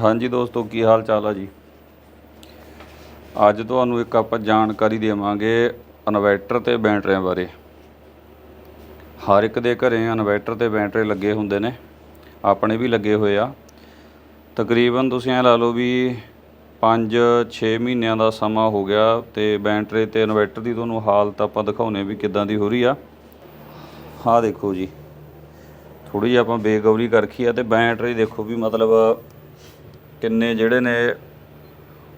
ਹਾਂਜੀ ਦੋਸਤੋ, ਕੀ ਹਾਲ ਚਾਲ ਆ ਜੀ? ਅੱਜ ਤੁਹਾਨੂੰ ਇੱਕ ਆਪਾਂ ਜਾਣਕਾਰੀ ਦੇਵਾਂਗੇ ਇਨਵਰਟਰ ਤੇ ਬੈਟਰੀਆਂ ਬਾਰੇ। ਹਰ ਇੱਕ ਦੇ ਘਰੇ ਇਨਵਰਟਰ ਤੇ ਬੈਟਰੀ ਲੱਗੇ ਹੁੰਦੇ ਨੇ, ਆਪਣੇ ਵੀ ਲੱਗੇ ਹੋਏ ਆ। ਤਕਰੀਬਨ ਤੁਸੀਂ ਐ ਲਾ ਲਓ ਵੀ 5-6 ਮਹੀਨਿਆਂ ਦਾ ਸਮਾਂ ਹੋ ਗਿਆ ਤੇ ਬੈਟਰੀ ਤੇ ਇਨਵਰਟਰ ਦੀ ਤੁਹਾਨੂੰ ਹਾਲਤ ਆਪਾਂ ਦਿਖਾਉਨੇ ਵੀ ਕਿੱਦਾਂ ਦੀ ਹੋ ਰਹੀ ਆ। ਆਹ ਦੇਖੋ ਜੀ ਥੋੜੀ ਜਿਹੀ ਆਪਾਂ ਬੇਗੌਰੀ ਕਰਖੀ ਆ ਤੇ ਬੈਟਰੀ ਦੇਖੋ ਵੀ ਮਤਲਬ ਕਿੰਨੇ ਜਿਹੜੇ ਨੇ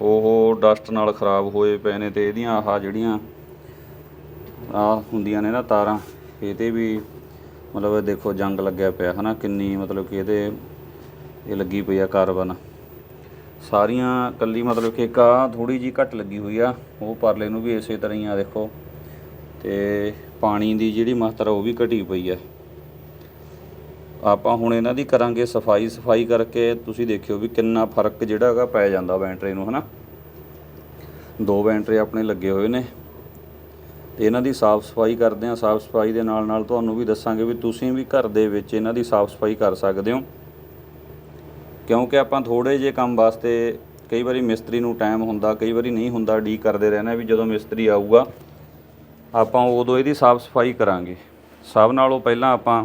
ਉਹ ਡਸਟ ਨਾਲ ਖਰਾਬ ਹੋਏ ਪਏ ਨੇ ਤੇ ਇਹਦੀਆਂ ਆਹ ਜਿਹੜੀਆਂ ਆ ਹੁੰਦੀਆਂ ਨੇ ਨਾ ਤਾਰਾਂ, ਇਹ ਵੀ ਮਤਲਬ ਦੇਖੋ ਜੰਗ ਲੱਗਿਆ ਪਿਆ, ਹਨਾ? ਕਿੰਨੀ ਮਤਲਬ ਕਿ ਇਹਦੇ, ਇਹ ਲੱਗੀ ਪਈ ਆ ਕਾਰਬਨ। ਸਾਰੀਆਂ ਕੱਲੀ ਮਤਲਬ ਕਿ ਇੱਕ ਆ ਥੋੜੀ ਜੀ ਘੱਟ ਲੱਗੀ ਹੋਈ ਆ, ਉਹ ਪਰਲੇ ਨੂੰ ਵੀ ਇਸੇ ਤਰ੍ਹਾਂ ਹੀ ਆ, ਦੇਖੋ। ਤੇ ਪਾਣੀ ਦੀ ਜਿਹੜੀ ਮਾਤਰਾ ਉਹ ਵੀ ਘਟੀ ਪਈ ਆ। ਆਪਾਂ ਹੁਣ ਇਹਨਾਂ ਦੀ ਕਰਾਂਗੇ ਸਫ਼ਾਈ ਸਫ਼ਾਈ ਕਰਕੇ ਤੁਸੀਂ ਦੇਖਿਓ ਵੀ ਕਿੰਨਾ ਫ਼ਰਕ ਜਿਹੜਾ ਹੈਗਾ ਪੈ ਜਾਂਦਾ ਬੈਂਟਰੇ ਨੂੰ, ਹਨਾ? ਦੋ ਬੈਂਟਰੇ ਆਪਣੇ ਲੱਗੇ ਹੋਏ ਨੇ। ਤੇ ਇਹਨਾਂ ਦੀ ਸਾਫ਼ ਸਫ਼ਾਈ ਕਰਦੇ ਆ ਸਾਫ਼ ਸਫ਼ਾਈ ਦੇ ਨਾਲ ਨਾਲ ਤੁਹਾਨੂੰ ਵੀ ਦੱਸਾਂਗੇ ਵੀ ਤੁਸੀਂ ਵੀ ਘਰ ਦੇ ਵਿੱਚ ਇਹਨਾਂ ਦੀ ਸਾਫ਼ ਸਫ਼ਾਈ ਕਰ ਸਕਦੇ ਹੋ। ਕਿਉਂਕਿ ਆਪਾਂ ਥੋੜੇ ਜੇ ਕੰਮ ਵਾਸਤੇ ਕਈ ਵਾਰੀ ਮਿਸਤਰੀ ਨੂੰ ਟਾਈਮ ਹੁੰਦਾ, ਕਈ ਵਾਰੀ ਨਹੀਂ ਹੁੰਦਾ, ਡੀ ਕਰਦੇ ਰਹਿਣਾ ਵੀ ਜਦੋਂ ਮਿਸਤਰੀ ਆਊਗਾ, ਆਪਾਂ ਉਦੋਂ ਇਹਦੀ ਸਾਫ਼ ਸਫ਼ਾਈ ਕਰਾਂਗੇ। ਸਭ ਨਾਲੋਂ ਪਹਿਲਾਂ ਆਪਾਂ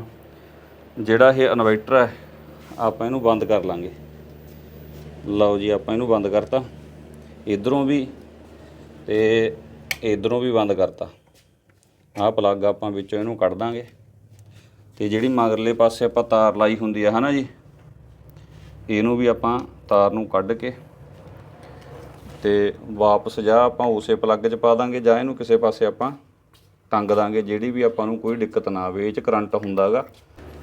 ਜਿਹੜਾ ਇਹ ਇਨਵਰਟਰ ਹੈ, ਆਪਾਂ ਇਹਨੂੰ ਬੰਦ ਕਰ ਲਾਂਗੇ। ਲਓ ਜੀ, ਆਪਾਂ ਇਹਨੂੰ ਬੰਦ ਕਰਤਾ। ਇਧਰੋਂ ਵੀ ਤੇ ਇਧਰੋਂ ਵੀ ਬੰਦ ਕਰਤਾ। ਆਹ ਪਲੱਗ ਆਪਾਂ ਵਿੱਚੋਂ ਇਹਨੂੰ ਕੱਢ ਦਾਂਗੇ। ਤੇ ਜਿਹੜੀ ਮਗਰਲੇ ਪਾਸੇ ਆਪਾਂ ਤਾਰ ਲਾਈ ਹੁੰਦੀ ਆ, ਹਨਾ ਜੀ? ਇਹਨੂੰ ਵੀ ਆਪਾਂ ਤਾਰ ਨੂੰ ਕੱਢ ਕੇ ਤੇ ਵਾਪਸ ਜਾ ਆਪਾਂ ਉਸੇ ਪਲੱਗ 'ਚ ਪਾ ਦਾਂਗੇ ਜਾਂ ਇਹਨੂੰ ਕਿਸੇ ਪਾਸੇ ਆਪਾਂ ਟੰਗ ਦਾਂਗੇ। ਜਿਹੜੀ ਵੀ ਆਪਾਂ ਨੂੰ ਕੋਈ ਦਿੱਕਤ ਨਾ ਆਵੇ, ਇਹ 'ਚ ਕਰੰਟ ਹੁੰਦਾਗਾ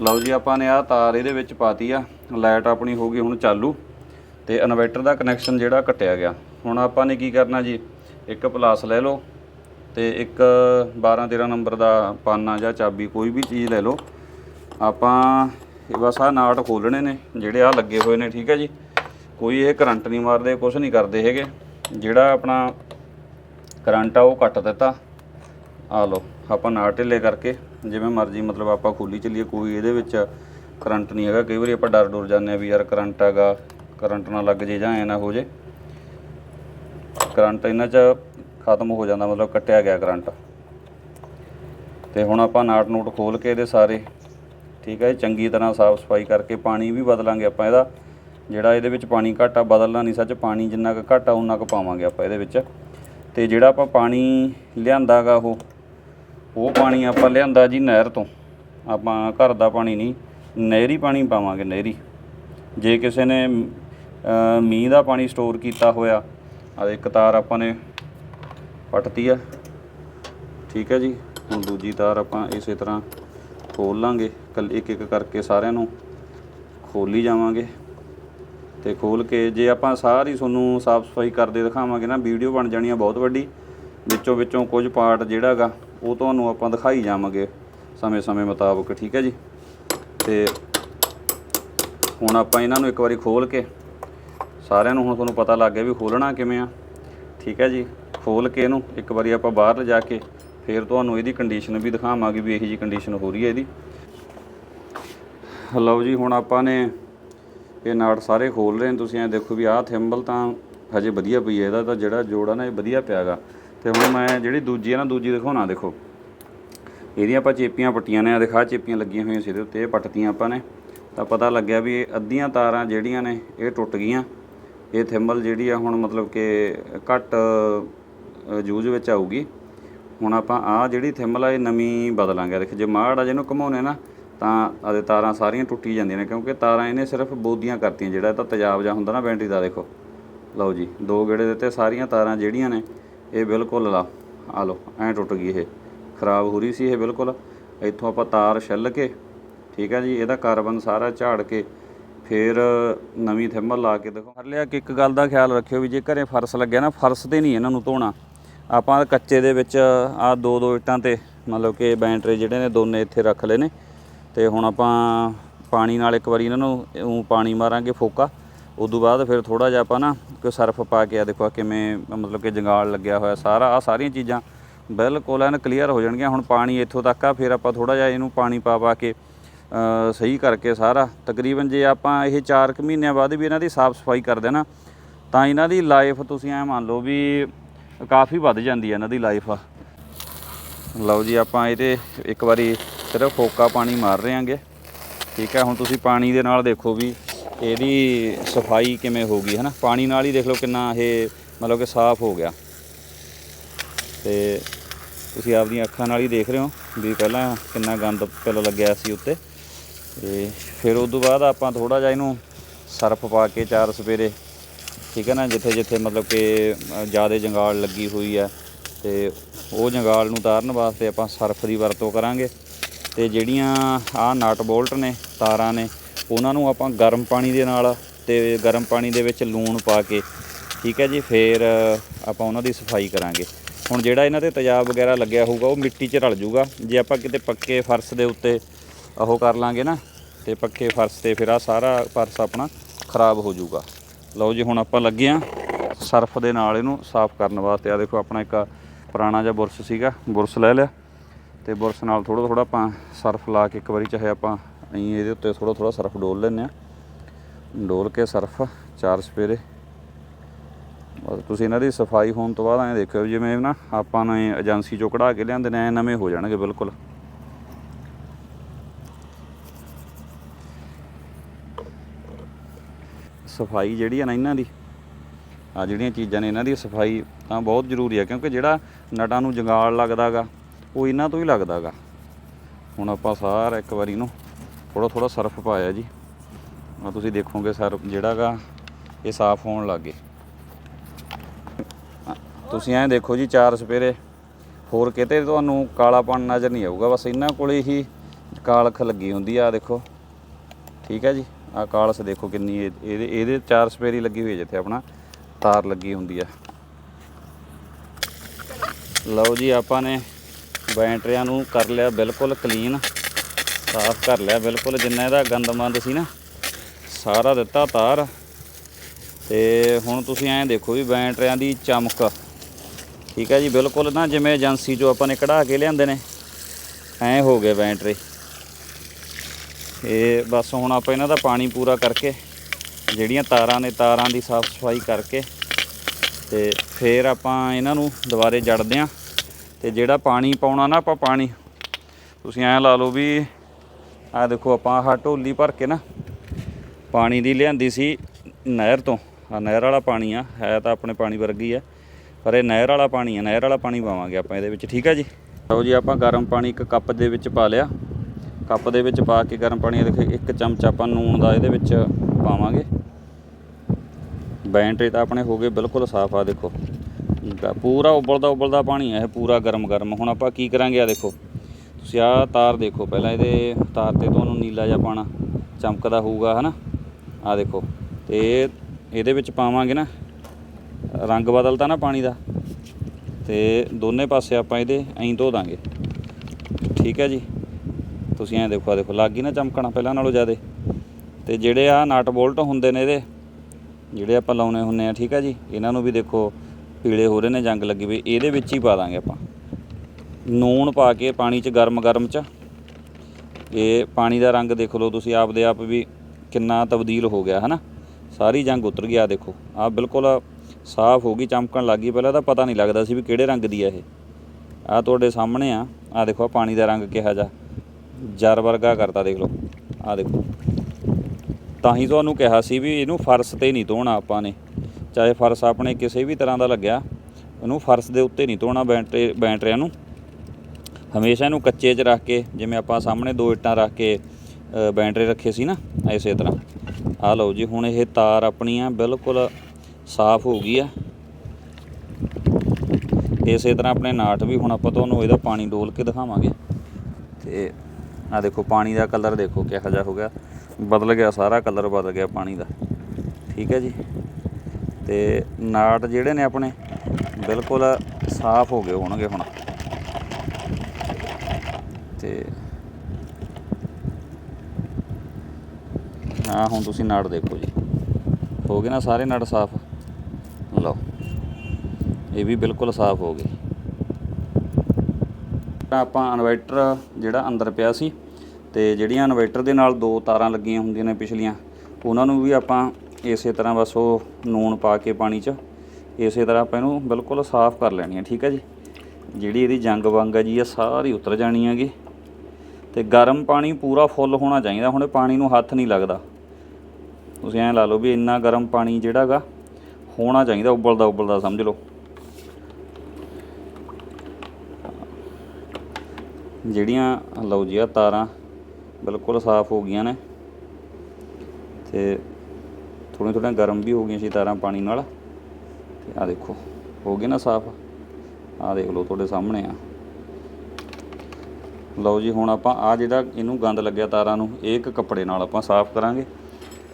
ਲਓ ਜੀ, ਆਪਾਂ ਨੇ ਆਹ ਤਾਰ ਇਹਦੇ ਵਿੱਚ ਪਾਤੀ ਆ। ਲਾਈਟ ਆਪਣੀ ਹੋ ਗਈ ਹੁਣ ਚਾਲੂ ਤੇ ਇਨਵਰਟਰ ਦਾ ਕਨੈਕਸ਼ਨ ਜਿਹੜਾ ਕੱਟਿਆ ਗਿਆ। ਹੁਣ ਆਪਾਂ ਨੇ ਕੀ ਕਰਨਾ ਜੀ, ਇੱਕ ਪਲਾਸ ਲੈ ਲਓ ਤੇ ਇੱਕ 12 13 ਨੰਬਰ ਦਾ ਪਾਨਾ ਜਾਂ ਚਾਬੀ ਕੋਈ ਵੀ ਚੀਜ਼ ਲੈ ਲਓ। ਆਪਾਂ ਇਹ ਬਸ ਆਹ ਨਾਟ ਖੋਲਣੇ ਨੇ, ਜਿਹੜੇ ਆ ਲੱਗੇ ਹੋਏ ਨੇ, ਠੀਕ ਹੈ ਜੀ। ਕੋਈ ਇਹ ਕਰੰਟ ਨਹੀਂ ਮਾਰਦੇ ਕੁਝ ਨਹੀਂ ਕਰਦੇ ਹੈਗੇ। ਜਿਹੜਾ ਆਪਣਾ ਕਰੰਟ ਆ ਉਹ ਕੱਟ ਦਿੱਤਾ। ਆ ਲਓ। ਆਪਾਂ ਨਾਟ ਢਿੱਲੇ ਕਰਕੇ, ਜਿਵੇਂ ਮਰਜ਼ੀ ਮਤਲਬ ਆਪਾਂ ਖੋਲੀ ਚੱਲੀਏ, ਕੋਈ ਇਹਦੇ ਵਿੱਚ ਕਰੰਟ ਨਹੀਂ ਹੈਗਾ। ਕਈ ਵਾਰੀ ਆਪਾਂ ਡਰ ਡੁਰ ਜਾਂਦੇ ਆ ਵੀ ਯਾਰ ਕਰੰਟ ਹੈਗਾ, ਕਰੰਟ ਨਾ ਲੱਗ ਜੇ ਜਾਂ ਐ ਨਾ ਹੋ ਜੇ। ਕਰੰਟ ਇਹਨਾਂ 'ਚ ਖਤਮ ਹੋ ਜਾਂਦਾ, ਮਤਲਬ ਕੱਟਿਆ ਗਿਆ ਕਰੰਟ। ਤੇ ਹੁਣ ਆਪਾਂ ਨਾਟ ਨੂਟ ਖੋਲ ਕੇ ਇਹਦੇ ਸਾਰੇ, ਠੀਕ ਹੈ ਚੰਗੀ ਤਰ੍ਹਾਂ ਸਾਫ਼ ਸਫ਼ਾਈ ਕਰਕੇ ਪਾਣੀ ਵੀ ਬਦਲਾਂਗੇ ਆਪਾਂ ਇਹਦਾ। ਜਿਹੜਾ ਇਹਦੇ ਵਿੱਚ ਪਾਣੀ ਘੱਟ ਆ ਬਦਲਣਾ ਨਹੀਂ, ਸੱਚ ਪਾਣੀ ਜਿੰਨਾ ਕੁ ਘੱਟ ਆ ਉਨਾ ਕੁ ਪਾਵਾਂਗੇ ਆਪਾਂ ਇਹਦੇ ਵਿੱਚ। ਤੇ ਜਿਹੜਾ ਆਪਾਂ ਪਾਣੀ ਲਿਆਂਦਾਗਾ ਉਹ ਉਹ ਪਾਣੀ ਆਪਾਂ ਲਿਆਂਦਾ ਜੀ ਨਹਿਰ ਤੋਂ। ਆਪਾਂ ਘਰ ਦਾ ਪਾਣੀ ਨਹੀਂ, ਨਹਿਰੀ ਪਾਣੀ ਪਾਵਾਂਗੇ, ਨਹਿਰੀ। ਜੇ ਕਿਸੇ ਨੇ ਮੀਂਹ ਦਾ ਪਾਣੀ ਸਟੋਰ ਕੀਤਾ ਹੋਇਆ ਆ ਇੱਕ ਤਾਰ ਆਪਾਂ ਨੇ ਪੱਟਤੀ ਆ। ਠੀਕ ਹੈ ਜੀ, ਹੁਣ ਦੂਜੀ ਤਾਰ ਆਪਾਂ ਇਸੇ ਤਰ੍ਹਾਂ ਖੋਲ ਲਾਂਗੇ, ਕੱਲ ਇੱਕ ਇੱਕ ਕਰਕੇ ਸਾਰਿਆਂ ਨੂੰ ਖੋਲੀ ਜਾਵਾਂਗੇ। ਤੇ ਖੋਲ ਕੇ ਜੇ ਆਪਾਂ ਸਾਰੀ ਤੁਹਾਨੂੰ ਸਾਫ਼ ਸਫ਼ਾਈ ਕਰਦੇ ਦਿਖਾਵਾਂਗੇ ਨਾ, ਵੀਡੀਓ ਬਣ ਜਾਣੀ ਆ ਬਹੁਤ ਵੱਡੀ। ਵਿੱਚੋਂ ਵਿੱਚੋਂ ਕੁਝ ਪਾਰਟ ਜਿਹੜਾ ਹੈਗਾ ਉਹ ਤੁਹਾਨੂੰ ਆਪਾਂ ਦਿਖਾਈ ਜਾਵਾਂਗੇ ਸਮੇਂ-ਸਮੇਂ ਮੁਤਾਬਕ, ਠੀਕ ਹੈ ਜੀ? ਤੇ ਹੁਣ ਆਪਾਂ ਇਹਨਾਂ ਨੂੰ ਇੱਕ ਵਾਰੀ ਖੋਲ ਕੇ, ਸਾਰਿਆਂ ਨੂੰ ਹੁਣ ਤੁਹਾਨੂੰ ਪਤਾ ਲੱਗ ਗਿਆ ਵੀ ਖੋਲਣਾ ਕਿਵੇਂ ਆ, ਠੀਕ ਹੈ ਜੀ? ਖੋਲ ਕੇ ਇਹਨੂੰ ਇੱਕ ਵਾਰੀ ਆਪਾਂ ਬਾਹਰ ਲਿਜਾ ਕੇ ਫਿਰ ਤੁਹਾਨੂੰ ਇਹਦੀ ਕੰਡੀਸ਼ਨ ਵੀ ਦਿਖਾਵਾਂਗੇ ਵੀ ਇਹੀ ਜੀ ਕੰਡੀਸ਼ਨ ਹੋ ਰਹੀ ਹੈ ਇਹਦੀ। ਲਓ ਜੀ, ਹੁਣ ਆਪਾਂ ਨੇ ਇਹ ਨਾਟ ਸਾਰੇ ਖੋਲ ਰਹੇ ਨੇ ਤੁਸੀਂ, ਐ ਦੇਖੋ ਵੀ ਆਹ ਥਿੰਬਲ ਤਾਂ ਹਜੇ ਵਧੀਆ ਪਈ ਹੈ, ਇਹਦਾ ਤਾਂ ਜਿਹੜਾ ਜੋੜ ਆ ਨਾ, ਇਹ ਵਧੀਆ ਪਿਆਗਾ। ਤੇ ਹੁਣ ਮੈਂ ਜਿਹੜੀ ਦੂਜੀ ਆ ਨਾ, ਦੂਜੀ ਦਿਖਾਉਣਾ, ਦੇਖੋ। ਇਹਦੀਆਂ ਆਪਾਂ ਚੇਪੀਆਂ ਪੱਟੀਆਂ ਨੇ ਆ ਦਿਖਾ ਚੇਪੀਆਂ ਲੱਗੀਆਂ ਹੋਈਆਂ ਸੀ ਇਹਦੇ ਉੱਤੇ, ਇਹ ਪੱਟਤੀਆਂ ਆਪਾਂ ਨੇ। ਤਾਂ ਪਤਾ ਲੱਗਿਆ ਵੀ ਇਹ ਅੱਧੀਆਂ ਤਾਰਾਂ ਜਿਹੜੀਆਂ ਨੇ, ਇਹ ਟੁੱਟ ਗਈਆਂ। ਇਹ ਥਿੰਬਲ ਜਿਹੜੀ ਆ, ਹੁਣ ਮਤਲਬ ਕਿ ਘੱਟ ਯੂਜ਼ ਵਿੱਚ ਆਊਗੀ। ਹੁਣ ਆਪਾਂ ਆ ਜਿਹੜੀ ਥਿੰਬਲ ਆ, ਇਹ ਨਵੀਂ ਬਦਲਾਂਗੇ। ਦੇਖ, ਜੇ ਮਾੜਾ ਜਿਹਨੂੰ ਘਮਾਉਨੇ ਨਾ, ਤਾਂ ਆਦੇ ਤਾਰਾਂ ਸਾਰੀਆਂ ਟੁੱਟੀ ਜਾਂਦੀਆਂ ਨੇ, ਕਿਉਂਕਿ ਤਾਰਾਂ ਇਹਨੇ ਸਿਰਫ ਬੋਦੀਆਂ ਕਰਤੀਆਂ। ਜਿਹੜਾ ਇਹ ਤਾਂ ਤੇਜ਼ਾਬ ਜਾਂ ਹੁੰਦਾ ਨਾ, ਬੈਟਰੀ ਦਾ, ਦੇਖੋ। ਲਓ ਜੀ, ਦੋ ਗੇੜੇ ਦੇ ਦਿੱਤੇ, ਸਾਰੀਆਂ ਤਾਰਾਂ ਜਿਹੜੀਆਂ ਨੇ ਇਹ ਬਿਲਕੁਲ ਲਾ। ਆ ਲਓ, ਐਂ ਟੁੱਟ ਗਈ ਇਹ। ਖਰਾਬ ਹੋ ਰਹੀ ਸੀ ਇਹ ਬਿਲਕੁਲ। ਇੱਥੋਂ ਆਪਾਂ ਤਾਰ ਛੱਲ ਕੇ, ਠੀਕ ਹੈ ਜੀ, ਇਹਦਾ ਕਾਰਬਨ ਸਾਰਾ ਝਾੜ ਕੇ ਫਿਰ ਨਵੀਂ ਥਿੰਬਲ ਲਾ ਕੇ ਦੇਖੋ ਹਰ ਲਿਆ ਕਿ ਇੱਕ ਗੱਲ ਦਾ ਖਿਆਲ ਰੱਖਿਓ ਵੀ ਜੇ ਘਰੇ ਫਰਸ਼ ਲੱਗਿਆ ਨਾ, ਫਰਸ਼ ਤੇ ਨਹੀਂ ਇਹਨਾਂ ਨੂੰ ਧੋਣਾ। ਆਪਾਂ ਕੱਚੇ ਦੇ ਵਿੱਚ ਆ ਦੋ ਦੋ ਇੱਟਾਂ ਤੇ, ਮਤਲਬ ਕਿ ਬੈਂਟਰੇ ਜਿਹੜੇ ਨੇ ਦੋਨੇ ਇੱਥੇ ਰੱਖ ਲਏ ਨੇ। ਤੇ ਹੁਣ ਆਪਾਂ ਪਾਣੀ ਨਾਲ ਇੱਕ ਵਾਰੀ ਇਹਨਾਂ ਨੂੰ ਪਾਣੀ ਮਾਰਾਂਗੇ ਫੋਕਾ। ਉਦੋਂ ਬਾਅਦ ਫਿਰ ਥੋੜਾ ਜਿਹਾ ਆਪਾਂ ਨਾ ਕੋਈ ਸਰਫ ਪਾ ਕੇ ਆ ਦੇਖੋ ਆਹ ਕਿਵੇਂ, ਮਤਲਬ ਕਿ ਜੰਗਾਲ ਲੱਗਿਆ ਹੋਇਆ, ਸਾਰਾ ਆ ਸਾਰੀਆਂ ਚੀਜ਼ਾਂ ਬਿਲਕੁਲ ਐਨ ਕਲੀਅਰ ਹੋ ਜਾਣਗੀਆਂ। ਹੁਣ ਪਾਣੀ ਇੱਥੋਂ ਤੱਕ ਆ, ਫਿਰ ਆਪਾਂ ਥੋੜਾ ਜਿਹਾ ਇਹਨੂੰ ਪਾਣੀ ਪਾ ਪਾ ਕੇ ਸਹੀ ਕਰਕੇ ਸਾਰਾ। ਤਕਰੀਬਨ ਜੇ ਆਪਾਂ ਇਹ 4 ਕੁ ਮਹੀਨਿਆਂ ਬਾਅਦ ਵੀ ਇਹਨਾਂ ਦੀ ਸਾਫ਼ ਸਫ਼ਾਈ ਕਰਦੇ ਨਾ ਤਾਂ ਇਹਨਾਂ ਦੀ ਲਾਈਫ ਤੁਸੀਂ ਐ ਮੰਨ ਲਓ ਵੀ ਕਾਫੀ ਵੱਧ ਜਾਂਦੀ ਹੈ ਇਹਨਾਂ ਦੀ ਲਾਈਫ ਲਓ ਜੀ, ਆਪਾਂ ਇਹਦੇ ਇੱਕ ਵਾਰੀ ਸਿਰਫ ਫੋਕਾ ਪਾਣੀ ਮਾਰ ਰਹੇ ਹਾਂਗੇ ਠੀਕ ਹੈ, ਹੁਣ ਤੁਸੀਂ ਪਾਣੀ ਦੇ ਨਾਲ ਦੇਖੋ ਵੀ ਇਹਦੀ ਸਫ਼ਾਈ ਕਿਵੇਂ ਹੋ ਗਈ ਹੈ ਨਾ ਪਾਣੀ ਨਾਲ ਹੀ ਦੇਖ ਲਓ ਕਿੰਨਾ ਇਹ ਮਤਲਬ ਕਿ ਸਾਫ਼ ਹੋ ਗਿਆ। ਤੇ ਤੁਸੀਂ ਆਪਦੀਆਂ ਅੱਖਾਂ ਨਾਲ ਹੀ ਦੇਖ ਰਹੇ ਹੋ ਵੀ ਪਹਿਲਾਂ ਕਿੰਨਾ ਗੰਦ ਪਹਿਲਾਂ ਲੱਗਿਆ ਸੀ ਉੱਤੇ। ਤੇ ਫਿਰ ਉਸ ਤੋਂ ਬਾਅਦ ਆਪਾਂ ਥੋੜਾ ਜਿਹਾ ਇਹਨੂੰ ਸਰਫ ਪਾ ਕੇ ਚਾਰ ਸਵੇਰੇ, ਠੀਕ ਹੈ ਨਾ, ਜਿੱਥੇ ਜਿੱਥੇ ਮਤਲਬ ਕਿ ਜ਼ਿਆਦਾ ਜੰਗਾਲ ਲੱਗੀ ਹੋਈ ਹੈ, ਤੇ ਉਹ ਜੰਗਾਲ ਨੂੰ ਉਤਾਰਨ ਵਾਸਤੇ ਆਪਾਂ ਸਰਫ ਦੀ ਵਰਤੋਂ ਕਰਾਂਗੇ। ਤੇ ਜਿਹੜੀਆਂ ਆਹ ਨਟ ਬੋਲਟ ਨੇ, ਤਾਰਾਂ ਨੇ ਉਹਨਾਂ ਨੂੰ ਆਪਾਂ ਗਰਮ ਪਾਣੀ ਦੇ ਨਾਲ ਤੇ ਗਰਮ ਪਾਣੀ ਦੇ ਵਿੱਚ ਲੂਣ ਪਾ ਕੇ, ਠੀਕ ਹੈ ਜੀ, ਫੇਰ ਆਪਾਂ ਉਹਨਾਂ ਦੀ ਸਫ਼ਾਈ ਕਰਾਂਗੇ। ਹੁਣ ਜਿਹੜਾ ਇਹਨਾਂ ਤੇ ਤੇਜ਼ਾਬ ਵਗੈਰਾ ਲੱਗਿਆ ਹੋਊਗਾ, ਉਹ ਮਿੱਟੀ 'ਚ ਰਲ ਜਾਊਗਾ ਜੇ ਆਪਾਂ ਕਿਤੇ ਪੱਕੇ ਫਰਸ਼ ਦੇ ਉੱਤੇ ਉਹ ਕਰ ਲਾਂਗੇ ਨਾ, ਤੇ ਪੱਕੇ ਫਰਸ਼ ਤੇ ਫਿਰ ਆ ਸਾਰਾ ਫਰਸ਼ ਆਪਣਾ ਖਰਾਬ ਹੋ ਜਾਊਗਾ ਲਓ ਜੀ, ਹੁਣ ਆਪਾਂ ਲੱਗੇ ਆ ਸਰਫ ਦੇ ਨਾਲ ਇਹਨੂੰ ਸਾਫ਼ ਕਰਨ ਵਾਸਤੇ। ਆ ਦੇਖੋ, ਆਪਣਾ ਇੱਕ ਪੁਰਾਣਾ ਜਿਹਾ ਬੁਰਸ਼ ਸੀਗਾ, ਬੁਰਸ਼ ਲੈ ਲਿਆ। ਤੇ ਬੁਰਸ਼ ਨਾਲ ਥੋੜਾ ਥੋੜਾ ਆਪਾਂ ਸਰਫ ਲਾ ਕੇ ਇੱਕ ਵਾਰੀ, ਚਾਹੇ ਆਪਾਂ ਅਸੀਂ ਇਹਦੇ ਉੱਤੇ ਥੋੜਾ ਥੋੜਾ ਸਰਫ ਡੋਲ ਲੈਂਦੇ ਆ ਡੋਲ ਕੇ ਸਰਫ, ਚਾਰ ਸਪੇਰੇ ਬਸ ਤੁਸੀਂ ਇਹਨਾਂ ਦੀ ਸਫ਼ਾਈ ਹੋਣ ਤੋਂ ਬਾਅਦ ਐਂ ਦੇਖਿਓ ਜਿਵੇਂ ਨਾ ਆਪਾਂ ਨੇ ਏਜੰਸੀ ਚੋਂ ਕਢਾ ਕੇ ਲਿਆਂਦੇ ਨੇ, ਐਂ ਨਵੇਂ ਹੋ ਜਾਣਗੇ ਬਿਲਕੁਲ। ਸਫ਼ਾਈ ਜਿਹੜੀ ਹੈ ਨਾ ਇਹਨਾਂ ਦੀ, ਆ ਜਿਹੜੀਆਂ ਚੀਜ਼ਾਂ ਨੇ ਇਹਨਾਂ ਦੀ, ਸਫ਼ਾਈ ਤਾਂ ਬਹੁਤ ਜ਼ਰੂਰੀ ਹੈ ਕਿਉਂਕਿ ਜਿਹੜਾ ਨਟਾਂ ਨੂੰ ਜੰਗਾਲ ਲੱਗਦਾਗਾ ਉਹ ਇਹਨਾਂ ਤੋਂ ਹੀ ਲੱਗਦਾਗਾ ਹੁਣ ਆਪਾਂ ਸਾਰਾ ਇੱਕ ਵਾਰੀ ਨੂੰ ਥੋੜਾ ਥੋੜਾ ਸਰਫ ਪਾਇਆ ਜੀ। ਆ ਤੁਸੀਂ ਦੇਖੋਗੇ ਸਰਫ ਜਿਹੜਾਗਾ ਇਹ ਸਾਫ਼ ਹੋਣ ਲੱਗੇ ਤੁਸੀਂ ਐਂ ਦੇਖੋ ਜੀ, ਚਾਰ ਸਪੇਰੇ ਹੋਰ ਕਿਤੇ ਤੁਹਾਨੂੰ ਕਾਲਾਪਣ ਨਜ਼ਰ ਨਹੀਂ ਆਊਗਾ। ਬਸ ਇਹਨਾਂ ਕੋਲੇ ਹੀ ਕਾਲਖ ਲੱਗੀ ਹੁੰਦੀ ਆ ਦੇਖੋ। ਠੀਕ ਹੈ ਜੀ ਆ ਕਾਲਸ ਦੇਖੋ ਕਿੰਨੀ ਇਹ- ਇਹਦੇ ਇਹਦੇ ਚਾਰ ਸਪੇਰੀ ਲੱਗੀ ਹੋਈ ਹੈ ਜਿੱਥੇ ਆਪਣਾ ਤਾਰ ਲੱਗੀ ਹੁੰਦੀ ਆ। ਲਓ ਜੀ, ਆਪਾਂ ਨੇ ਬੈਟਰੀਆਂ ਨੂੰ ਕਰ ਲਿਆ ਬਿਲਕੁਲ ਕਲੀਨ ਸਾਫ਼ ਕਰ ਲਿਆ ਬਿਲਕੁਲ, ਜਿੰਨਾ ਇਹਦਾ ਗੰਦਮੰਦ ਸੀ ਨਾ, ਸਾਰਾ ਦਿੱਤਾ ਤਾਰ। ਤੇ ਹੁਣ ਤੁਸੀਂ ਐਂ ਦੇਖੋ ਵੀ ਬੈਟਰੀਆਂ ਦੀ ਚਮਕ। ਠੀਕ ਹੈ ਜੀ, ਬਿਲਕੁਲ ਨਾ ਜਿਵੇਂ ਏਜੰਸੀ ਚੋਂ ਆਪਾਂ ਨੇ ਕਢਾ ਕੇ ਲਿਆਂਦੇ ਨੇ, ਐਂ ਹੋ ਗਏ ਬੈਟਰੀ। ਇਹ ਬਸ ਹੁਣ ਆਪਾਂ ਇਹਨਾਂ ਦਾ ਪਾਣੀ ਪੂਰਾ ਕਰਕੇ, ਜਿਹੜੀਆਂ ਤਾਰਾਂ ਨੇ ਤਾਰਾਂ ਦੀ ਸਾਫ਼ ਸਫ਼ਾਈ ਕਰਕੇ, ਤੇ ਫੇਰ ਆਪਾਂ ਇਹਨਾਂ ਨੂੰ ਦੁਬਾਰੇ ਜੜਦੇ ਆਂ। ਤੇ ਜਿਹੜਾ ਪਾਣੀ ਪਾਉਣਾ ਨਾ ਆਪਾਂ ਪਾਣੀ, ਤੁਸੀਂ ਐਂ ਲਾ ਲਓ ਵੀ ਆ ਦੇਖੋ ਆਪਾਂ ਆਹ ਢੋਲੀ ਭਰ ਕੇ ਨਾ ਪਾਣੀ ਦੀ ਲਿਆਂਦੀ ਸੀ ਨਹਿਰ ਤੋਂ। ਆ ਨਹਿਰ ਵਾਲਾ ਪਾਣੀ ਆ, ਹੈ ਤਾਂ ਆਪਣੇ ਪਾਣੀ ਵਰਗੀ ਆ, ਪਰ ਇਹ ਨਹਿਰ ਵਾਲਾ ਪਾਣੀ ਆ, ਨਹਿਰ ਵਾਲਾ ਪਾਣੀ ਪਾਵਾਂਗੇ ਆਪਾਂ ਇਹਦੇ ਵਿੱਚ, ਠੀਕ ਆ ਜੀ? ਲਓ ਜੀ, ਆਪਾਂ ਗਰਮ ਪਾਣੀ ਇੱਕ ਕੱਪ ਦੇ ਵਿੱਚ ਪਾ ਲਿਆ। ਕੱਪ ਦੇ ਵਿੱਚ ਪਾ ਕੇ ਗਰਮ ਪਾਣੀ ਦੇਖੋ, ਇੱਕ ਚਮਚ ਆਪਾਂ ਨੂਣ ਦਾ ਇਹਦੇ ਵਿੱਚ ਪਾਵਾਂਗੇ। ਬੈਂਟਰੀ ਤਾਂ ਆਪਣੇ ਹੋ ਗਏ ਬਿਲਕੁਲ ਸਾਫ਼ ਆ, ਦੇਖੋ। ਗ- ਪੂਰਾ ਉਬਲਦਾ ਉਬਲਦਾ ਪਾਣੀ ਆ, ਇਹ ਪੂਰਾ ਗਰਮ ਗਰਮ ਹੁਣ ਆਪਾਂ ਕੀ ਕਰਾਂਗੇ ਆ ਦੇਖੋ। ਤੁਸੀਂ ਆਹ ਤਾਰ ਦੇਖੋ, ਪਹਿਲਾਂ ਇਹਦੇ ਤਾਰ ਤੇ ਤੁਹਾਨੂੰ ਨੀਲਾ ਜਿਹਾ ਪਾਣਾ ਚਮਕਦਾ ਹੋਊਗਾ, ਹਨਾ? ਆ ਦੇਖੋ, ਤੇ ਇਹਦੇ ਵਿੱਚ ਪਾਵਾਂਗੇ ਨਾ ਰੰਗ ਬਦਲਦਾ ਨਾ ਪਾਣੀ ਦਾ, ਤੇ ਦੋਨੇ ਪਾਸੇ ਆਪਾਂ ਇਹਦੇ ਐਂ ਧੋ ਦਾਂਗੇ। ਠੀਕ ਹੈ ਜੀ? ਤੁਸੀਂ ਐਂ ਦੇਖੋ ਆ ਦੇਖੋ, ਲੱਗ ਗਈ ਨਾ ਚਮਕਣਾ ਪਹਿਲਾਂ ਨਾਲੋਂ ਜ਼ਿਆਦੇ। ਤੇ ਜਿਹੜੇ ਆ ਨਟ ਬੋਲਟ ਹੁੰਦੇ ਨੇ ਇਹਦੇ, ਜਿਹੜੇ ਆਪਾਂ ਲਾਉਣੇ ਹੁੰਨੇ ਆ, ਠੀਕ ਆ ਜੀ? ਇਹਨਾਂ ਨੂੰ ਵੀ ਦੇਖੋ, ਪੀਲੇ ਹੋ ਰਹੇ ਨੇ, ਜੰਗ ਲੱਗੀ ਵੀ, ਇਹਦੇ ਵਿੱਚ ਹੀ ਪਾ ਦਾਂਗੇ ਆਪਾਂ। ਨੂਣ ਪਾ ਕੇ ਪਾਣੀ 'ਚ ਗਰਮ ਗਰਮ 'ਚ। ਇਹ ਪਾਣੀ ਦਾ ਰੰਗ ਦੇਖ ਲਓ ਤੁਸੀਂ, ਆਪਦੇ ਆਪ ਵੀ ਕਿੰਨਾ ਤਬਦੀਲ ਹੋ ਗਿਆ, ਹਨਾ? ਸਾਰੀ ਜੰਗ ਉਤਰ ਗਿਆ ਦੇਖੋ। ਆ ਬਿਲਕੁਲ ਸਾਫ਼ ਹੋ ਗਈ, ਚਮਕਣ ਲੱਗ ਗਈ। ਪਹਿਲਾਂ ਤਾਂ ਪਤਾ ਨਹੀਂ ਲੱਗਦਾ ਸੀ ਵੀ ਕਿਹੜੇ ਰੰਗ ਦੀ ਆ ਇਹ। ਆ ਤੁਹਾਡੇ ਸਾਹਮਣੇ ਆ ਆ ਦੇਖੋ, ਆਹ ਪਾਣੀ ਦਾ ਰੰਗ ਕਿਹਾ ਜਾ। ਜਰ ਵਰਗਾ ਕਰਤਾ, ਦੇਖ ਲਓ। ਆ ਦੇਖੋ। ਤਾਂ ਹੀ ਤੁਹਾਨੂੰ ਕਿਹਾ ਸੀ ਵੀ ਇਹਨੂੰ ਫਰਸ਼ ਤੇ ਨਹੀਂ ਧੋਣਾ ਆਪਾਂ ਨੇ। ਚਾਹੇ ਫਰਸ਼ ਆਪਣੇ ਕਿਸੇ ਵੀ ਤਰ੍ਹਾਂ ਦਾ ਲੱਗਿਆ, ਇਹਨੂੰ ਫਰਸ਼ ਦੇ ਉੱਤੇ ਨਹੀਂ ਧੋਣਾ ਬੈਟਰੀ ਬੈਂਟਰਿਆਂ ਨੂੰ। ਹਮੇਸ਼ਾ ਇਹਨੂੰ ਕੱਚੇ 'ਚ ਰੱਖ ਕੇ ਜਿਵੇਂ ਆਪਾਂ ਸਾਹਮਣੇ ਦੋ ਇੱਟਾਂ ਰੱਖ ਕੇ ਅ, ਰੱਖੇ ਸੀ ਨਾ ਐਸੇ ਤਰ੍ਹਾਂ। ਆ ਲਓ ਜੀ ਹੁਣ ਇਹ ਤਾਰ ਆਪਣੀ ਆ ਬਿਲਕੁਲ ਸਾਫ਼ ਹੋ ਗਈ ਆ। ਇਸੇ ਤਰ੍ਹਾਂ ਆਪਣੇ ਨਾਟ ਵੀ ਹੁਣ ਆਪਾਂ ਤੁਹਾਨੂੰ ਇਹਦਾ ਪਾਣੀ ਡੋਲ ਕੇ ਦਿਖਾਵਾਂਗੇ। ਤੇ ਆ ਦੇਖੋ ਪਾਣੀ ਦਾ ਕਲਰ ਦੇਖੋ ਕਿਹੋ ਜਿਹਾ ਹੋ ਗਿਆ। ਬਦਲ ਗਿਆ ਸਾਰਾ ਕਲਰ ਬਦਲ ਗਿਆ ਪਾਣੀ ਦਾ। ਠੀਕ ਹੈ ਜੀ? ਤੇ ਨਾਟ ਜਿਹੜੇ ਨੇ ਆਪਣੇ ਬਿਲਕੁਲ ਸਾਫ਼ ਹੋ ਗਏ ਹੋਣਗੇ ਹੁਣ। ਤੇ ਹਾਂ ਹੁਣ ਤੁਸੀਂ ਨਾਟ ਦੇਖੋ ਜੀ। ਹੋ ਗਏ ਨਾ ਸਾਰੇ ਨਾਟ ਸਾਫ਼? ਲਓ। ਇਹ ਵੀ ਬਿਲਕੁਲ ਸਾਫ਼ ਹੋ ਗਏ। ਤਾਂ ਆਪਾਂ ਇਨਵਰਟਰ ਜਿਹੜਾ ਅੰਦਰ ਪਿਆ ਸੀ ਤੇ ਜਿਹੜੀਆਂ ਇਨਵਰਟਰ ਦੇ ਨਾਲ ਦੋ ਤਾਰਾਂ ਲੱਗੀਆਂ ਹੁੰਦੀਆਂ ਨੇ ਪਿਛਲੀਆਂ, ਉਹਨਾਂ ਨੂੰ ਵੀ ਆਪਾਂ ਇਸੇ ਤਰ੍ਹਾਂ ਬਸ ਉਹ ਨੂਣ ਪਾ ਕੇ ਪਾਣੀ 'ਚ ਇਸੇ ਤਰ੍ਹਾਂ ਆਪਾਂ ਇਹਨੂੰ ਬਿਲਕੁਲ ਸਾਫ਼ ਕਰ ਲੈਣੀ ਹੈ, ਠੀਕ ਹੈ ਜੀ? ਜਿਹੜੀ ਇਹਦੀ ਜੰਗ ਵੰਗ ਹੈ ਜੀ, ਇਹ ਸਾਰੀ ਉਤਰ ਜਾਣੀ ਹੈਗੀ। ਤੇ ਗਰਮ ਪਾਣੀ ਪੂਰਾ ਫੁੱਲ ਹੋਣਾ ਚਾਹੀਦਾ, ਹੁਣ ਪਾਣੀ ਨੂੰ ਹੱਥ ਨਹੀਂ ਲੱਗਦਾ। ਤੁਸੀਂ ਐਂ ਲਾ ਲਓ ਵੀ ਇੰਨਾ ਗਰਮ ਪਾਣੀ ਜਿਹੜਾਗਾ ਹੋਣਾ ਚਾਹੀਦਾ, ਉਬਲਦਾ ਉਬਲਦਾ ਸਮਝ ਲਓ। ਜਿਹੜੀਆਂ, ਲਓ ਜੀ ਆ ਤਾਰਾਂ ਬਿਲਕੁਲ ਸਾਫ਼ ਹੋ ਗਈਆਂ ਨੇ ਤੇ ਥੋੜ੍ਹੀਆਂ ਥੋੜ੍ਹੀਆਂ ਗਰਮ ਵੀ ਹੋ ਗਈਆਂ ਸੀ ਤਾਰਾਂ ਪਾਣੀ ਨਾਲ। ਤੇ ਆ ਦੇਖੋ, ਹੋ ਗਏ ਨਾ ਸਾਫ਼। ਆ ਦੇਖ ਲਓ ਤੁਹਾਡੇ ਸਾਹਮਣੇ ਆ। ਲਓ ਜੀ, ਹੁਣ ਆਪਾਂ ਆ ਜਿਹੜਾ ਇਹਨੂੰ ਗੰਦ ਲੱਗਿਆ ਤਾਰਾਂ ਨੂੰ, ਇਹ ਇੱਕ ਕੱਪੜੇ ਨਾਲ ਆਪਾਂ ਸਾਫ਼ ਕਰਾਂਗੇ।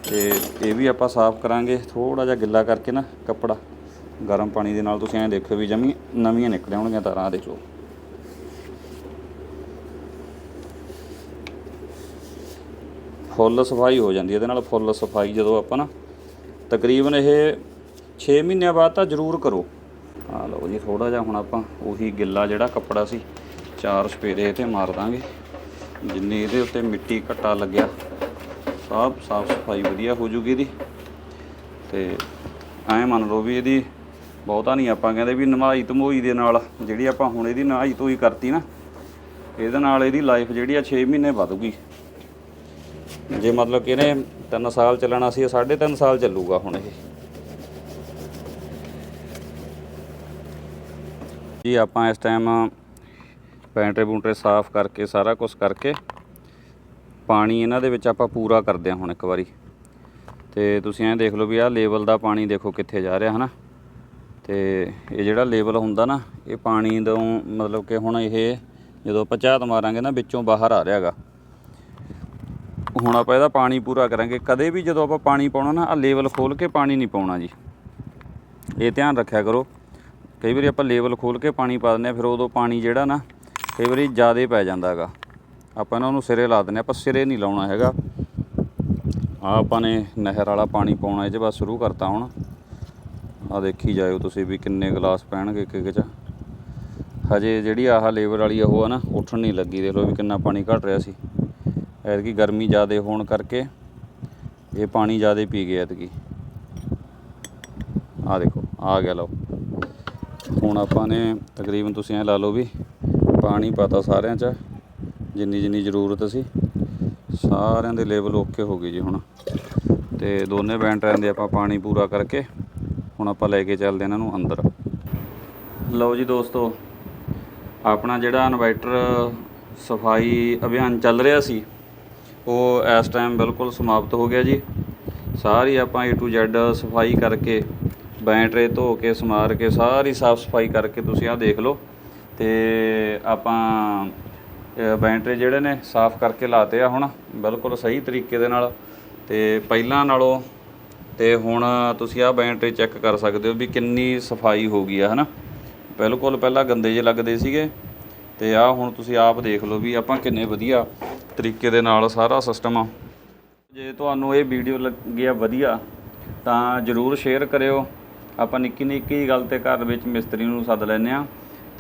ਤੇ ਇਹ ਵੀ ਆਪਾਂ ਸਾਫ਼ ਕਰਾਂਗੇ ਥੋੜਾ ਜਿਹਾ ਗਿੱਲਾ ਕਰਕੇ ਨਾ ਕੱਪੜਾ। ਗਰਮ ਪਾਣੀ ਦੇ ਨਾਲ ਤੁਸੀਂ ਐਂ ਦੇਖੋ ਵੀ ਜਮੀ ਨਵੀਆਂ ਨਿਕਲ ਆਉਣਗੀਆਂ ਤਾਰਾਂ ਆ ਦੇਖੋ ਫੁੱਲ ਸਫ਼ਾਈ ਹੋ ਜਾਂਦੀ ਇਹਦੇ ਨਾਲ ਫੁੱਲ ਸਫ਼ਾਈ ਜਦੋਂ ਆਪਾਂ ਨਾ ਤਕਰੀਬਨ ਇਹ 6 ਮਹੀਨਿਆਂ ਬਾਅਦ ਤਾਂ ਜ਼ਰੂਰ ਕਰੋ। ਆ ਲਓ ਜੀ ਥੋੜਾ ਜਿਹਾ ਹੁਣ ਆਪਾਂ ਉਹੀ ਗਿੱਲਾ ਜਿਹੜਾ ਕੱਪੜਾ ਸੀ ਚਾਰ ਸਪੇਰੇ ਇਹ ਤੇ ਮਾਰ ਦਾਂਗੇ। ਜਿੰਨੀ ਇਹਦੇ ਉੱਤੇ ਮਿੱਟੀ ਘੱਟਾ ਲੱਗਿਆ ਸਭ ਸਾਫ਼ ਸਫ਼ਾਈ ਵਧੀਆ ਹੋ ਜੂਗੀ ਇਹਦੀ। ਤੇ ਐਂ ਮੰਨ ਲਓ ਵੀ ਇਹਦੀ ਬਹੁਤਾ ਨਹੀਂ, ਆਪਾਂ ਕਹਿੰਦੇ ਵੀ ਨਮਾਈ ਧਮੋਈ ਦੇ ਨਾਲ, ਜਿਹੜੀ ਆਪਾਂ ਹੁਣ ਇਹਦੀ ਨਹਾਈ ਧੋਈ ਕਰਤੀ ਨਾ, ਇਹਦੇ ਨਾਲ ਇਹਦੀ ਲਾਈਫ ਜਿਹੜੀ ਆ 6 ਮਹੀਨੇ ਵਧੂਗੀ। ਜੇ ਮਤਲਬ ਕਿ ਇਹਨੇ 3 ਸਾਲ ਚੱਲਣਾ ਸੀ, ਇਹ 3.5 ਸਾਲ ਚੱਲੂਗਾ ਹੁਣ ਇਹ। ਜੀ, ਆਪਾਂ ਇਸ ਟਾਈਮ ਪੈਂਟਰੇ ਬੂੰਟਰੇ ਸਾਫ਼ ਕਰਕੇ, ਸਾਰਾ ਕੁਝ ਕਰਕੇ ਪਾਣੀ ਇਹਨਾਂ ਦੇ ਵਿੱਚ ਆਪਾਂ ਪੂਰਾ ਕਰਦੇ ਹਾਂ ਹੁਣ ਇੱਕ ਵਾਰੀ। ਤੇ ਤੁਸੀਂ ਐਂ ਦੇਖ ਲਓ ਵੀ ਆਹ ਲੇਵਲ ਦਾ ਪਾਣੀ ਦੇਖੋ ਕਿੱਥੇ ਜਾ ਰਿਹਾ, ਹਨਾ? ਤੇ ਇਹ ਜਿਹੜਾ ਲੇਵਲ ਹੁੰਦਾ ਨਾ, ਇਹ ਪਾਣੀ ਤੋਂ ਮਤਲਬ ਕਿ ਹੁਣ ਇਹ ਜਦੋਂ ਆਪਾਂ ਝਾਤ ਮਾਰਾਂਗੇ ਨਾ, ਵਿੱਚੋਂ ਬਾਹਰ ਆ ਰਿਹਾਗਾ। ਹੁਣ ਆਪਾਂ ਇਹਦਾ ਪਾਣੀ ਪੂਰਾ ਕਰਾਂਗੇ। ਕਦੇ ਵੀ ਜਦੋਂ ਆਪਾਂ ਪਾਣੀ ਪਾਉਣਾ ਨਾ ਆ ਲੇਵਲ ਖੋਲ ਕੇ ਪਾਣੀ ਨਹੀਂ ਪਾਉਣਾ ਜੀ। ਇਹ ਧਿਆਨ ਰੱਖਿਆ ਕਰੋ। ਕਈ ਵਾਰੀ ਆਪਾਂ ਲੇਵਲ ਖੋਲ ਕੇ ਪਾਣੀ ਪਾ ਦਿੰਦੇ ਆ ਫਿਰ ਉਦੋਂ ਪਾਣੀ ਜਿਹੜਾ ਨਾ ਕਈ ਵਾਰੀ ਜ਼ਿਆਦਾ ਪੈ ਜਾਂਦਾ ਹੈਗਾ ਆਪਾਂ ਇਹਨਾਂ ਨੂੰ ਸਿਰੇ ਲਾ ਦਿੰਦੇ ਹਾਂ, ਆਪਾਂ ਸਿਰੇ ਨਹੀਂ ਲਾਉਣਾ ਹੈਗਾ। ਆ ਆਪਾਂ ਨੇ ਨਹਿਰ ਵਾਲਾ ਪਾਣੀ ਪਾਉਣਾ ਇਹ 'ਚ ਬਸ ਸ਼ੁਰੂ ਕਰਤਾ ਹੁਣ। ਆ ਦੇਖੀ ਜਾਇਓ ਤੁਸੀਂ ਵੀ ਕਿੰਨੇ ਗਲਾਸ ਪੈਣਗੇ ਇੱਕ ਇੱਕ 'ਚ। ਹਜੇ ਜਿਹੜੀ ਆਹ ਲੇਬਰ ਵਾਲੀ ਉਹ ਆ ਨਾ ਉੱਠਣ ਨਹੀਂ ਲੱਗੀ। ਦੇਖ ਲਓ ਵੀ ਕਿੰਨਾ ਪਾਣੀ ਘਟ ਰਿਹਾ ਸੀ। ਐਤਕੀ ਗਰਮੀ ਜ਼ਿਆਦਾ ਹੋਣ ਕਰਕੇ ਇਹ ਪਾਣੀ ਜ਼ਿਆਦਾ ਪੀ ਗਿਆ ਐਤਕੀ। ਆ ਦੇਖੋ ਆ ਗਿਆ ਲਓ। ਹੁਣ ਆਪਾਂ ਨੇ ਤਕਰੀਬਨ ਤੁਸੀਂ ਐ ਲਾ ਲਓ ਵੀ ਪਾਣੀ ਪਾਤਾ ਸਾਰਿਆਂ 'ਚ, ਜਿੰਨੀ ਜਿੰਨੀ ਜ਼ਰੂਰਤ ਸੀ। ਸਾਰਿਆਂ ਦੇ ਲੈਵਲ ਓਕੇ ਹੋ ਗਈ ਜੀ ਹੁਣ। ਤੇ ਦੋਨੇ ਬੈਂਟਰਾਂ ਦੇ ਆਪਾਂ ਪਾਣੀ ਪੂਰਾ ਕਰਕੇ ਹੁਣ ਆਪਾਂ ਲੈ ਕੇ ਚੱਲਦੇ ਇਹਨਾਂ ਨੂੰ ਅੰਦਰ। ਲਓ ਜੀ ਦੋਸਤੋ, ਆਪਣਾ ਜਿਹੜਾ ਇਨਵਰਟਰ ਸਫ਼ਾਈ ਅਭਿਆਨ ਚੱਲ ਰਿਹਾ ਸੀ, ਉਹ ਇਸ ਟਾਈਮ ਬਿਲਕੁਲ ਸਮਾਪਤ ਹੋ ਗਿਆ ਜੀ। ਸਾਰੀ ਆਪਾਂ A to Z ਸਫ਼ਾਈ ਕਰਕੇ ਬੈਟਰੇ ਧੋ ਕੇ, ਸਮਾਰ ਕੇ, ਸਾਰੀ ਸਾਫ਼ ਸਫ਼ਾਈ ਕਰਕੇ ਤੁਸੀਂ ਆਹ ਦੇਖ ਲਓ। ਤੇ ਆਪਾਂ ਬੈਂਟਰੇ ਜਿਹੜੇ ਨੇ ਸਾਫ਼ ਕਰਕੇ ਲਾਤੇ ਆ ਹੁਣ, ਬਿਲਕੁਲ ਸਹੀ ਤਰੀਕੇ ਦੇ ਨਾਲ। ਤੇ ਪਹਿਲਾਂ ਨਾਲੋਂ ਤੇ ਹੁਣ ਤੁਸੀਂ ਆਹ ਬੈਂਟਰੀ ਚੈੱਕ ਕਰ ਸਕਦੇ ਹੋ ਵੀ ਕਿੰਨੀ ਸਫ਼ਾਈ ਹੋ ਗਈ ਆ, ਹਨਾ? ਬਿਲਕੁਲ ਪਹਿਲਾਂ ਗੰਦੇ ਜਿਹੇ ਲੱਗਦੇ ਸੀਗੇ। ਤੇ ਆਹ ਹੁਣ ਤੁਸੀਂ ਆਪ ਦੇਖ ਲਓ ਵੀ ਆਪਾਂ ਕਿੰਨੇ ਵਧੀਆ ਤਰੀਕੇ ਦੇ ਨਾਲ ਸਾਰਾ ਸਿਸਟਮ ਆ। ਜੇ ਤੁਹਾਨੂੰ ਇਹ ਵੀਡੀਓ ਲੱਗਿਆ ਵਧੀਆ, ਤਾਂ ਜਰੂਰ ਸ਼ੇਅਰ ਕਰਿਓ। ਆਪਾਂ ਨਿੱਕੀ ਨਿੱਕੀ ਗੱਲ ਤੇ ਘਰ ਵਿੱਚ ਮਿਸਤਰੀ ਨੂੰ ਸੱਦ ਲੈਂਦੇ ਆ।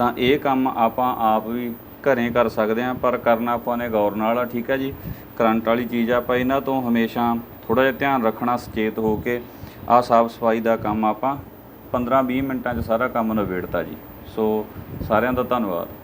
ਤਾਂ ਇਹ ਕੰਮ ਆਪਾਂ ਆਪ ਵੀ ਘਰੇ ਕਰ ਸਕਦੇ ਆ ਪਰ ਕਰਨਾ ਆਪਾਂ ਨੇ ਗੌਰ ਨਾਲ ਆ ਠੀਕ ਹੈ ਜੀ? ਕਰੰਟ ਵਾਲੀ ਚੀਜ਼ ਆ, ਆਪਾਂ ਇਹਨਾਂ ਤੋਂ ਹਮੇਸ਼ਾ ਥੋੜਾ ਜਿਹਾ ਧਿਆਨ ਰੱਖਣਾ ਸੁਚੇਤ ਹੋ ਕੇ ਆਹ ਸਾਫ਼ ਸਫ਼ਾਈ ਦਾ ਕੰਮ ਆਪਾਂ 15-20 ਮਿੰਟਾਂ 'ਚ ਸਾਰਾ ਕੰਮ ਨਿਬੇੜਤਾ ਜੀ। ਸੋ ਸਾਰਿਆਂ ਦਾ ਧੰਨਵਾਦ।